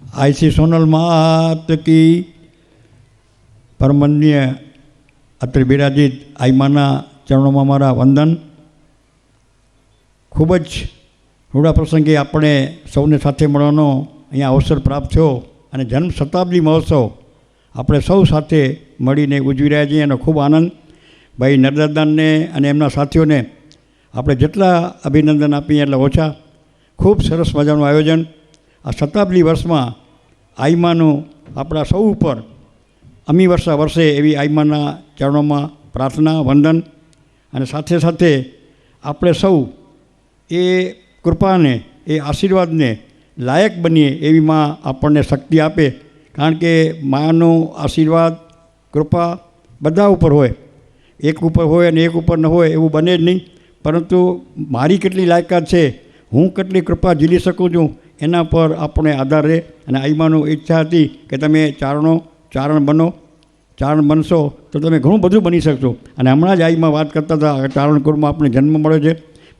IC Sonal માત કી પરમન્ય અત્રે બિરાજિત આઈમાના ચરણોમાં મારા વંદન. ખૂબ જ રૂડા પ્રસંગે આપણે સૌને સાથે મળવાનો અહીંયા અવસર પ્રાપ્ત થયો અને જન્મ શતાબ્દી મહોત્સવ આપણે સૌ સાથે મળીને ઉજવી રહ્યા છીએ એનો ખૂબ આનંદ. ભાઈ નર્મદાનને અને એમના સાથીઓને આપણે જેટલા અભિનંદન આપીએ એટલા ઓછા. ખૂબ સરસ મજાનું આયોજન. આ શતાબ્દી વર્ષમાં આઈમાનો આપણા સૌ ઉપર અમી વર્ષા વર્ષે એવી આઈમાના ચરણોમાં પ્રાર્થના, વંદન અને સાથે સાથે આપણે સૌ એ કૃપાને, એ આશીર્વાદને લાયક બનીએ એવી માં આપણને શક્તિ આપે. કારણ કે માનો આશીર્વાદ, કૃપા બધા ઉપર હોય. એક ઉપર હોય અને એક ઉપર ન હોય એવું બને જ નહીં. પરંતુ મારી કેટલી લાયકાત છે, હું કેટલી કૃપા ઝીલી શકું છું એના પર આપણે આધાર રહે અને આઈમાનું ઈચ્છા હતી કે તમે ચારણો, ચારણ બનો, ચારણ બનશો તો તમે ઘણું બધું બની શકશો. અને હમણાં જ આઈમાં વાત કરતા હતા ચારણ કુળમાં આપણે જન્મ મળ્યો છે,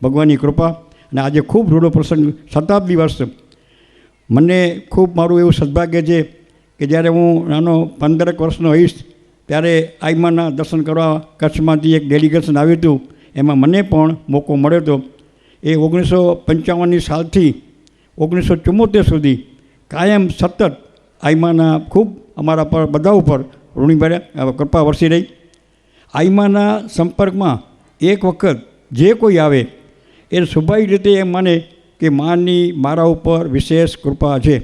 ભગવાનની કૃપા. અને આજે ખૂબ રૂડો પ્રસંગ, શતાબ્દી વર્ષ મને ખૂબ મારું એવું સદભાગ્ય છે કે જ્યારે હું નાનો પંદરક વર્ષનો હોઈશ, ત્યારે આઈમાના દર્શન કરવા કચ્છમાંથી એક ડેલિગેશન આવ્યું હતું. એમાં મને પણ મોકો મળ્યો હતો. એ ઓગણીસો પંચાવનની સાલથી ઓગણીસો ચુમ્મોતેર સુધી કાયમ સતત આઈમાના ખૂબ અમારા પર બધા ઉપર ઋણીભર્યા કૃપા વરસી રહી. આઈમાના સંપર્કમાં એક વખત જે કોઈ આવે એ સ્વાભાવિક રીતે એમ માને કે માની, મારા ઉપર વિશેષ કૃપા છે.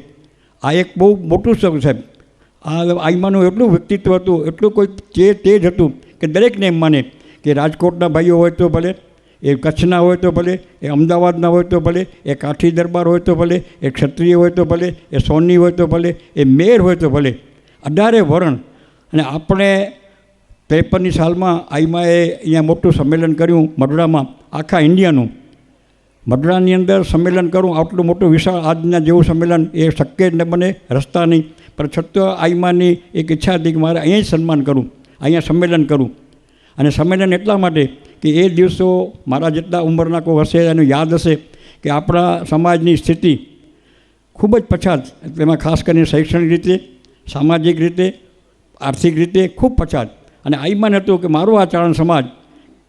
આ એક બહુ મોટું શબ્દ સાહેબ. આ આઈમાનું એટલું વ્યક્તિત્વ હતું, એટલું કોઈ તે તેજ હતું કે દરેકને એમ માને કે રાજકોટના ભાઈઓ હોય તો ભલે એ કચ્છના હોય તો ભલે, એ અમદાવાદના હોય તો ભલે, એ કાઠી દરબાર હોય તો ભલે, એ ક્ષત્રિય હોય તો ભલે, એ સોની હોય તો ભલે, એ મેર હોય તો ભલે, અઢારે વરણ. અને આપણે ત્રેપનની સાલમાં આઈમાએ અહીંયા મોટું સંમેલન કર્યું મઢડામાં આખા ઇન્ડિયાનું. મઢડાની અંદર સંમેલન કરું, આટલું મોટું વિશાળ આજના જેવું સંમેલન એ શક્ય જ ન બને, રસ્તા નહીં. પણ છતાં આઈમાની એક ઈચ્છા હતી કે મારે અહીંયા જ સન્માન કરું, અહીંયા સંમેલન કરું. અને સંમેલન એટલા માટે કે એ દિવસો મારા જેટલા ઉંમરના કોઈ હશે એનું યાદ હશે કે આપણા સમાજની સ્થિતિ ખૂબ જ પછાત તેમાં ખાસ કરીને શૈક્ષણિક રીતે, સામાજિક રીતે, આર્થિક રીતે ખૂબ પછાત. અને આઈમાન હતું કે મારો આ સમાજ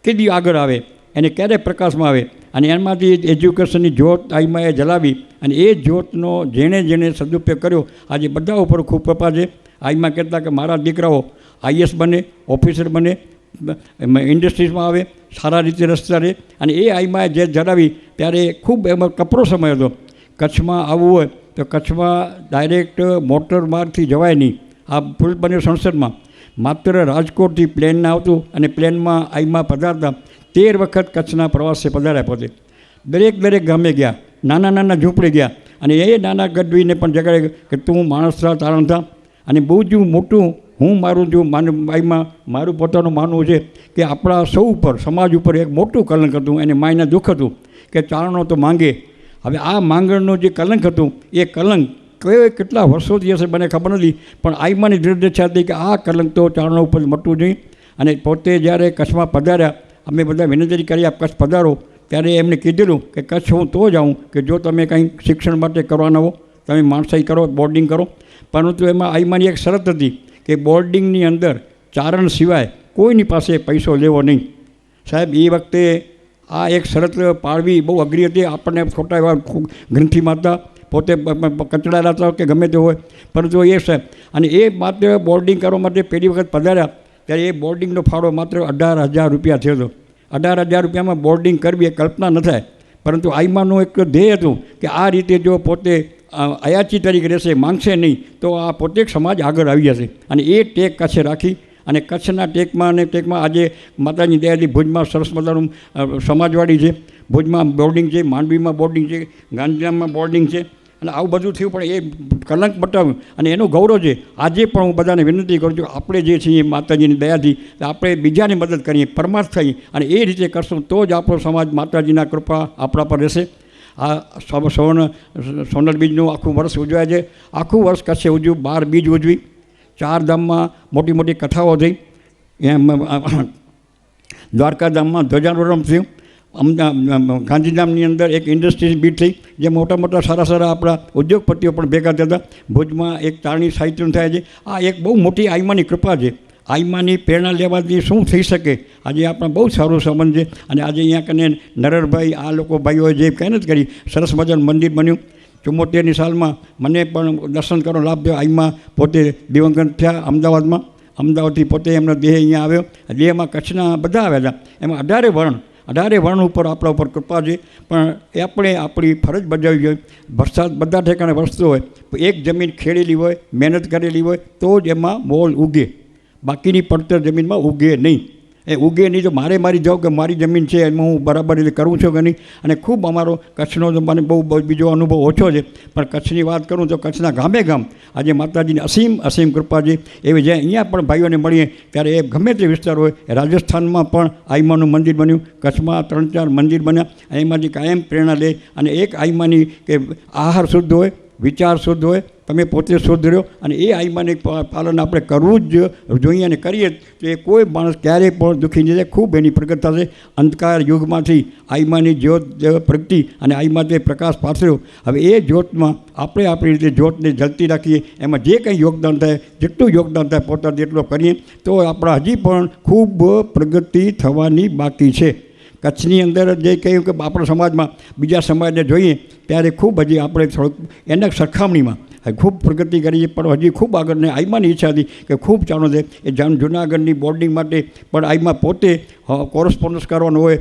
કેદી આગળ આવે, એને ક્યારે પ્રકાશમાં આવે? અને એમાંથી એજ્યુકેશનની જ્યોત આઈમાએ જલાવી અને એ જ્યોતનો જેણે જેણે સદુપયોગ કર્યો, આજે બધા ઉપર ખૂબ કૃપા છે. આઈમાં કહેતા કે મારા દીકરાઓ આઈએસ બને, ઓફિસર બને ઇન્ડસ્ટ્રીઝમાં આવે સારા રીતે રસ્તા રહે. અને એ આઈમાએ જે જણાવી, ત્યારે ખૂબ એમાં કપરો સમય હતો. કચ્છમાં આવવું હોય તો કચ્છમાં ડાયરેક્ટ મોટર માર્ગથી જવાય નહીં. આ પુલ બન્યો સંસદમાં. માત્ર રાજકોટથી પ્લેન આવતું અને પ્લેનમાં આઈમાં પધારતા તેર વખત કચ્છના પ્રવાસે પધાર્યા પોતે. દરેક દરેક ગામે ગયા. નાના નાના ઝૂંપડે ગયા. અને એ નાના ગઢવીને પણ જગાડે કે તું માણસ થા તારણ થા. અને બહુ જ મોટું હું મારું જો માનમાં મારું પોતાનું માનવું છે કે આપણા સૌ ઉપર, સમાજ ઉપર એક મોટું કલંક હતું, એને માયના દુઃખ હતું કે ચારણો તો માંગે. હવે આ માંગણનું જે કલંક હતું, એ કલંક કયો કેટલા વર્ષોથી હશે મને ખબર નથી, પણ આઈમાની ઈચ્છા હતી કે આ કલંક તો ચારણો ઉપર મટવું જોઈએ. અને પોતે જ્યારે કચ્છમાં પધાર્યા, અમે બધા વિનંતી કરી, આપ કચ્છ પધારો. ત્યારે એમને કીધેલું કે, કચ્છ હું તો જાઉં કે જો તમે કંઈ શિક્ષણ માટે કરવાના હો, તમે માણસાઈ કરો, બોર્ડિંગ કરો. પરંતુ એમાં આઈમાની એક શરત હતી કે બોર્ડિંગની અંદર ચારણ સિવાય કોઈની પાસે પૈસો લેવો નહીં. સાહેબ, એ વખતે આ એક શરત પાળવી બહુ અઘરી હતી. આપણને ખોટા એવા ગ્રંથિ માતા પોતે કચડાયેલા હતા કે ગમે તે હોય. પરંતુ એ સાહેબ, અને એ માત્ર બોર્ડિંગ કરવા માટે પહેલી વખત પધાર્યા, ત્યારે એ બોર્ડિંગનો ફાળો માત્ર અઢાર હજાર રૂપિયા થયો હતો. અઢાર હજાર રૂપિયામાં બોર્ડિંગ કરવી એ કલ્પના ન થાય. પરંતુ આઈમાનું એક ધ્યેય હતું કે આ રીતે જો પોતે અયાચી તરીકે રહેશે, માંગશે નહીં. તો આ પોતે સમાજ આગળ આવી જશે. અને એ ટેક કચ્છે રાખી અને કચ્છના ટેકમાં અને ટેકમાં આજે માતાજી દયાથી ભુજમાં સરસ મજાનું સમાજવાડી છે. ભુજમાં બોર્ડિંગ છે, માંડવીમાં બોર્ડિંગ છે, ગાંધીધામમાં બોર્ડિંગ છે. અને આવું બધું થયું, પણ એ કલંક બતાવ્યું. અને એનું ગૌરવ છે. આજે પણ હું બધાને વિનંતી કરું છું, આપણે જે છીએ માતાજીની દયાથી, આપણે બીજાની મદદ કરીએ, પરમાર્થ થઈ અને એ રીતે કરશું, તો જ આપણો સમાજ માતાજીના કૃપા આપણા પર રહેશે. આ સવર્ણ સોનલ બીજનું આખું વર્ષ ઉજવાય છે. આખું વર્ષ કચ્છે ઉજવ્યું? બાર બીજ ઉજવી. ચાર ધામમાં મોટી મોટી કથાઓ થઈ. એમ દ્વારકા ધામમાં ધ્વજારોહણ થયું. અમદાવાદ ગાંધીધામની અંદર એક ઇન્ડસ્ટ્રી બીટ થઈ, જે મોટા મોટા સારા સારા આપણા ઉદ્યોગપતિઓ પણ ભેગા થતા ભુજમાં એક તારણી સાહિત્યનું થાય છે. આ એક બહુ મોટી આઈમાની કૃપા છે. આઈમાની પ્રેરણા લેવાથી શું થઈ શકે? આજે આપણે બહુ સારો સંબંધ છે. અને આજે અહીંયા કને નરરભાઈ આ લોકો ભાઈઓએ જે મહેનત કરી, સરસ મજાનું મંદિર બન્યું. ચુમ્મોતેરની સાલમાં મને પણ દર્શન કરવાનો લાભ થયો. આઈમાં પોતે દિવંગત થયા અમદાવાદમાં. અમદાવાદથી પોતે એમનો દેહ અહીંયા આવ્યો. દેહમાં કચ્છના બધા હતા. એમાં અઢારે વર્ણ અઢારે વર્ણ ઉપર આપણા ઉપર કૃપા છે. પણ આપણે આપણી ફરજ બજાવવી જોઈએ. વરસાદ બધા ઠેકાણે વરસતો હોય એક જમીન ખેડેલી હોય, મહેનત કરેલી હોય, તો જ એમાં મોલ ઉગે. બાકીની પડતર જમીનમાં ઉગે નહીં. એ ઉગે નહીં તો મારે મારી જાઉં કે મારી જમીન છે, એમાં હું બરાબર રીતે કરું છું કે નહીં? અને ખૂબ અમારો કચ્છનો મને બહુ બીજો અનુભવ ઓછો છે. પણ કચ્છની વાત કરું તો કચ્છના ગામે ગામ આજે માતાજીની અસીમ અસીમ કૃપા છે. એવી જ્યાં અહીંયા પણ ભાઈઓને મળીએ, ત્યારે એ ગમે તે વિસ્તાર હોય, રાજસ્થાનમાં પણ આઈમાનું મંદિર બન્યું. કચ્છમાં ત્રણ ચાર મંદિર બન્યા. એમાંથી કાયમ પ્રેરણા લે. અને એક આઈમાની કે આહાર શુદ્ધ હોય, વિચાર શુદ્ધ હોય તમે પોતે શુદ્ધ રહ્યો અને એ આઈમાને પાલન આપણે કરવું જ જોઈએ અને કરીએ તો એ કોઈ માણસ ક્યારેય પણ દુઃખી નહીં જાય ખૂબ એની પ્રગટ થશે. અંધકાર યુગમાંથી આઈમાની જ્યોત, જે પ્રગટી અને આઈમાં તે પ્રકાશ પાથર્યો. હવે એ જ્યોતમાં આપણે આપણી રીતે જ્યોતને જલતી રાખીએ. એમાં જે કંઈ યોગદાન થાય, જેટલું યોગદાન થાય પોતા જેટલું કરીએ. તો આપણા હજી પણ ખૂબ પ્રગતિ થવાની બાકી છે. કચ્છની અંદર જે કહ્યું કે આપણા સમાજમાં બીજા સમાજને જોઈએ, ત્યારે ખૂબ હજી આપણે થોડુંક એના સરખામણીમાં ખૂબ પ્રગતિ કરી છે, પણ હજી ખૂબ આગળને આઈમાની ઈચ્છા હતી કે ખૂબ ચાલો છે એ જાણ જુનાગઢની બોર્ડિંગ માટે, પણ આઈમાં પોતે કોરસ્પોન્ડન્સ કરવાનું હોય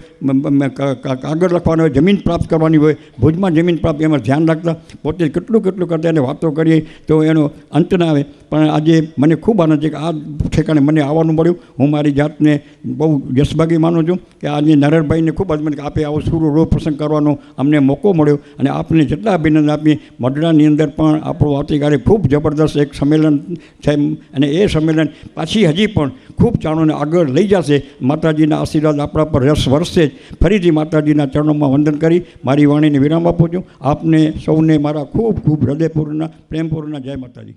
કાગળ લખવાનું હોય, જમીન પ્રાપ્ત કરવાની હોય, ભુજમાં જમીન પ્રાપ્ત, એમાં ધ્યાન રાખતા, પોતે કેટલું કેટલું કરતા એને વાતો કરીએ, તો એનો અંત ના આવે. પણ આજે મને ખૂબ આનંદ છે કે આ ઠેકાણે મને આવવાનું મળ્યું. હું મારી જાતને બહુ યશભાગી માનું છું કે આજે નરેશભાઈને ખૂબ કે આપે આવો સુરો પ્રસંગ કરવાનો અમને મોકો મળ્યો અને આપને જેટલા અભિનંદન આપીએ મઢડાની અંદર પણ આપણું આવતીકાલે ખૂબ જબરદસ્ત એક સંમેલન છે અને એ સંમેલન પાછી હજી પણ ખૂબ ચાણોને આગળ લઈ જશે. માતાજીના આશીર્વાદ આપણા પર રસ વરસશે જ. ફરીથી માતાજીના ચરણોમાં વંદન કરી મારી વાણીને વિરામ આપું છું. આપને સૌને મારા ખૂબ ખૂબ હૃદયપૂર્ણ, પ્રેમપૂર્ણ જય માતાજી.